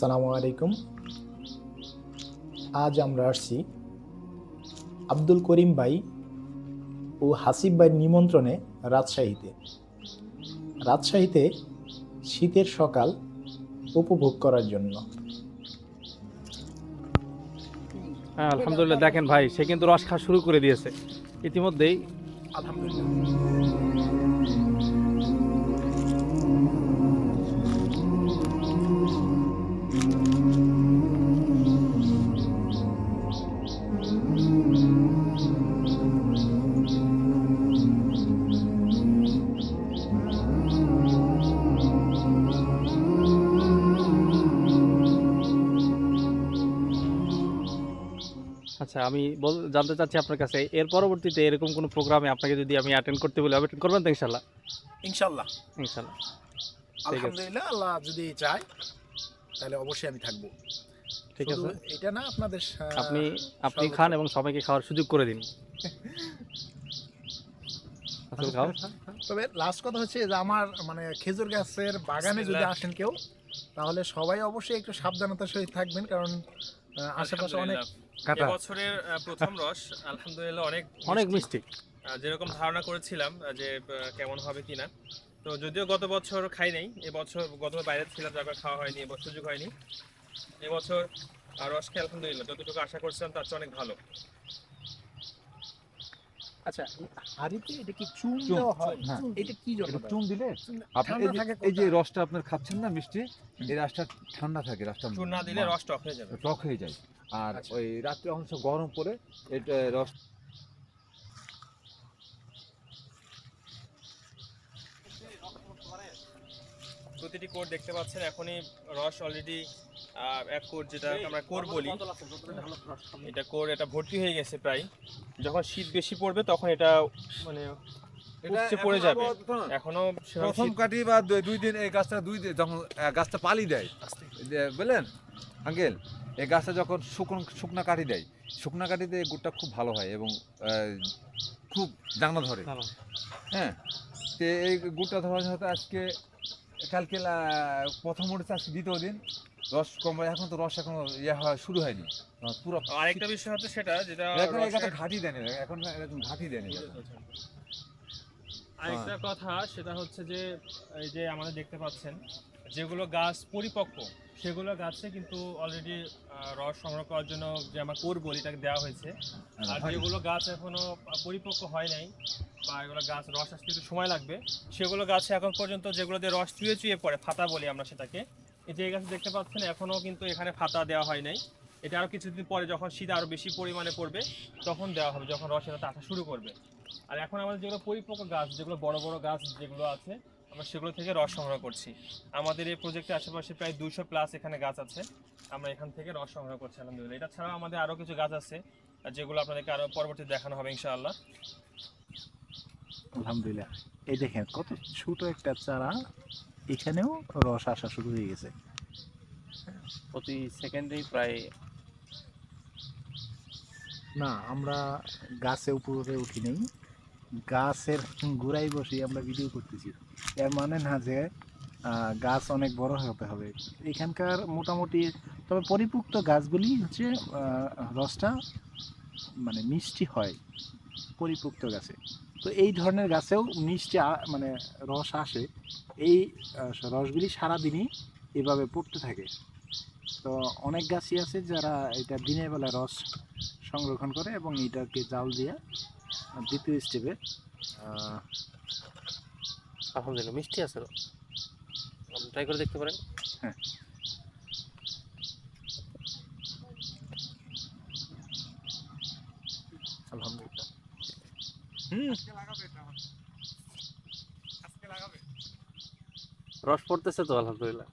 সালামু আলাইকুম। আজ আমরা আসছি আব্দুল করিম ভাই ও হাসিব ভাইয়ের নিমন্ত্রণে রাজশাহীতে। রাজশাহীতে শীতের সকাল উপভোগ করার জন্য। হ্যাঁ আলহামদুলিল্লাহ। দেখেন ভাই, সে কিন্তু রস খাওয়া শুরু করে দিয়েছে। ইতিমধ্যেই আলহামদুলিল্লাহ। আচ্ছা আমি বল জানতে চাচ্ছি আপনার কাছে এর পরবর্তীতে এরকম কোনো প্রোগ্রামে আপনাকে যদি আমি অ্যাটেন্ড করতে বলি অ্যাটেন্ড করবেন তো ইনশাল্লাহ ইনশাল্লাহ ইনশাল্লাহ আছে। আলহামদুলিল্লাহ আল্লাহ যদি চায় তাহলে অবশ্যই আমি থাকব। ঠিক আছে। এটা না আপনাদের আপনি আপনি খান এবং সবাইকে খাওয়ার সুযোগ করে দিন। তবে লাস্ট কথা হচ্ছে যে আমার মানে খেজুর গাছের বাগানে যদি আসেন কেউ তাহলে সবাই অবশ্যই একটু সাবধানতার সহিত থাকবেন কারণ আশেপাশে অনেক আলহামদুলিল্লাহ। বছরের প্রথম রস আলহামদুলিল্লাহ অনেক অনেক মিষ্টি। যেরকম ধারণা করেছিলাম যে কেমন হবে কিনা তো যদিও গত বছর খাই নাই এবছর গত বাইরে ছিলাম তারপর খাওয়া হয়নি এবছর সুযোগ হয়নি এবছর রস খেয়ে আলহামদুলিল্লাহ যতটুকু আশা করছিলাম তার চেয়ে অনেক ভালো আচ্ছা হাড়িতে এটা কি চুন দেওয়া হয়। এটা কি জন্য চুন দিলে আপনি এই যে-? রসটা আপনার খাচ্ছেন না মিষ্টি এই রসটা ঠান্ডা থাকে রসটা চুন না দিলে রস টক হয়ে যাবে টক হয়ে যায় আর আচ্ছা। ওই রাত্রে অংশ গরম এটা রস প্রতিটি কোর দেখতে পাচ্ছেন এখনই রস অলরেডি এক কোর যেটা আমরা কোর বলি। এটা কোর এটা ভর্তি হয়ে গেছে প্রায়। যখন শীত বেশি পড়বে তখন এটা মানে উপচে পড়ে যাবে। এখনও প্রথম কাটি বা দুই- দুই দিন এই গাছটা দুই দিন যখন গাছটা পালি দেয়। যে- বুঝলেন? আঙ্কেল এই গাছটা যখন শুকনো শুকনা কাঠি দেয় শুকনা কাঠিতে এই গুড়টা খুব ভালো হয় এবং আহ, খুব জানা ধরে। ভালো। হ্যাঁ? তো এই গুড়টা ধরা হয়তো আজকে কালকে প্রথম উঠেছে আজকে দ্বিতীয় দিন। রস কম এখন তো রস এখনও ইয়ে হওয়া শুরু হয়নি। আহ, পুরো আরেকটা বিষয় হচ্ছে সেটা যেটা এখন রসের- ঘাটি দেয়নি এখন এরকম ঘাটি দেয়নি আরেকটা কথা সেটা হচ্ছে যে এই যে আমাদের দেখতে পাচ্ছেন যেগুলো গাছ পরিপক্ক সেগুলো গাছে কিন্তু অলরেডি রস সংগ্রহ করার জন্য যে আমরা কোর বলি তাকে দেওয়া হয়েছে। আর যেগুলো গাছ এখনও পরিপক্ক হয় নাই বা এগুলো গাছ রস আসতে একটু সময় লাগবে সেগুলো গাছে এখন পর্যন্ত যেগুলো দিয়ে রস চুয়ে চুয়ে পড়ে ফাতা বলি আমরা সেটাকে যে গাছ দেখতে পাচ্ছেন এখনও কিন্তু এখানে ফাতা দেওয়া হয় নাই। এটা আরও কিছুদিন পরে যখন শীত আরও বেশি পরিমাণে পড়বে, তখন দেওয়া হবে, যখন রস এটাতে আসা শুরু করবে। আর এখন আমাদের যেগুলো পরিপক্ক গাছ, যেগুলো বড় বড় গাছ যেগুলো আছে, আমরা সেগুলো থেকে রস সংগ্রহ করছি। আমাদের এই প্রজেক্টের আশেপাশে প্রায় দুশো প্লাস এখানে গাছ আছে। আমরা এখান থেকে রস সংগ্রহ করছি, আলহামদুলিল্লাহ। এটা ছাড়াও আমাদের আরও কিছু গাছ আছে, যেগুলো আপনাদেরকে আরও পরবর্তী দেখানো হবে, ইনশাআল্লাহ। আলহামদুলিল্লাহ। এই দেখেন, কত ছোট একটা চারা। এখানেও রস আসা শুরু হয়ে গেছে। প্রতি সেকেন্ডেই প্রায় না আমরা গাছে উপরে উঠি নেই। গাছের গোড়ায় বসে আমরা ভিডিও করতেছি। এর মানে না যে গাছ অনেক বড় হতে হবে। এখানকার মোটামুটি তবে পরিপুক্ত গাছগুলি হচ্ছে রসটা মানে মিষ্টি হয় পরিপুক্ত গাছে। তো এই ধরনের গাছেও মিষ্টি মানে রস আসে। এই রসগুলি সারাদিনই এভাবে পড়তে থাকে। তো অনেক গাছই আছে যারা এটা দিনের বেলা রস সংরক্ষণ করে এবং এটাকে জাল দিয়ে দ্বিতীয় স্টেপে আলহামদুলিল্লাহ মিষ্টি আছে ট্রাই করে দেখতে পারেন। আলহামদুলিল্লাহ রস পড়তেছে তো আলহামদুলিল্লাহ।